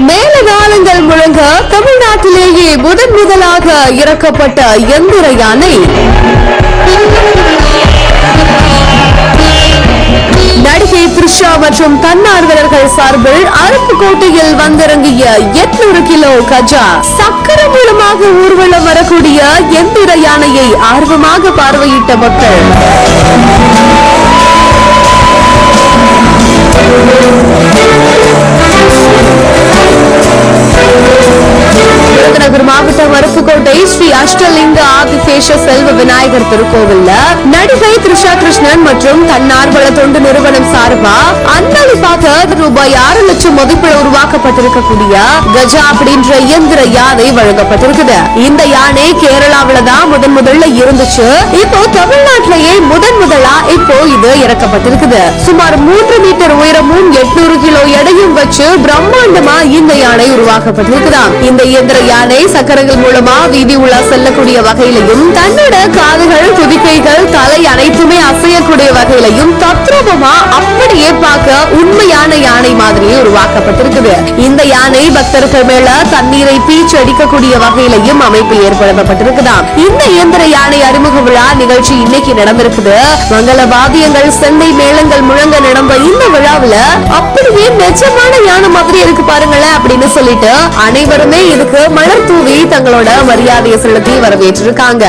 மேலதாளங்கள் முழங்க தமிழ்நாட்டிலேயே முதன் முதலாக இறக்கப்பட்ட எந்திர யானை மற்றும் தன்னார்வலர்கள் சார்பில் அருப்புக்கோட்டையில் வந்திறங்கிய 800 கிலோ கஜா. சக்கர மூலமாக ஊர்வலம் வரக்கூடிய எந்திர யானையை ஆர்வமாக பார்வையிட்ட மக்கள் அருப்புக்கோட்டை ஸ்ரீ அஷ்டலிங்க ஆதிசேஷ செல்வ விநாயகர் திருக்கோவில்ல நடிகை த்ரிஷா கிருஷ்ணன் மற்றும் தன்னார்வல தொண்டு நிறுவனம் சார்பா அன்பளிப்பாக ரூபாய் ஆறு லட்சம் மதிப்பில் உருவாக்கப்பட்டிருக்கக்கூடிய கஜா அப்படின்ற இயந்திர யானை வழங்கப்பட்டிருக்குது. இந்த யானை கேரளாவில தான் முதன் முதல்ல இருந்துச்சு. இப்போ தமிழ்நாட்டிலேயே முதன் முதலா இப்போ இது இறக்கப்பட்டிருக்குது. சுமார் மூன்று மீட்டர் உயரமும் எட்நூறு கிலோ எடையும் வச்சு பிரம்மாண்டமா இந்த யானை உருவாக்கப்பட்டிருக்குதான் இந்த இயந்திர யானை சக்கரங்கள் மூலமா செய்தி உலா செல்லக்கூடிய வகையிலையும் தன்னோட காதுகள் துதிக்கைகள் தலை அனைத்துமே அசையக்கூடிய வகையிலையும் தத்ரூபமா அப்படியே பார்க்க உண்மையான யானை மாதிரியே உருவாக்கப்பட்டிருக்குது. இந்த யானை பக்தர்கள் மேல தண்ணீரை பீச்சு அடிக்கக்கூடிய வகையிலையும் அமைப்பு ஏற்படுத்தப்பட்டிருக்குதாம் இந்த இயந்திர யானை அறிமுக விழா நிகழ்ச்சி இன்னைக்கு நடந்திருக்குது. மங்கள வாத்தியங்கள் செண்டை மேளங்கள் முழங்க நடந்த இந்த விழாவில அப்படியே நிஜமான யானை மாதிரி இருக்கு பாருங்களேன் அப்படின்னு சொல்லிட்டு அனைவருமே இதுக்கு மலர் தூவி தங்களோட மரியாதையை செலுத்தி வரவேற்றிருக்காங்க.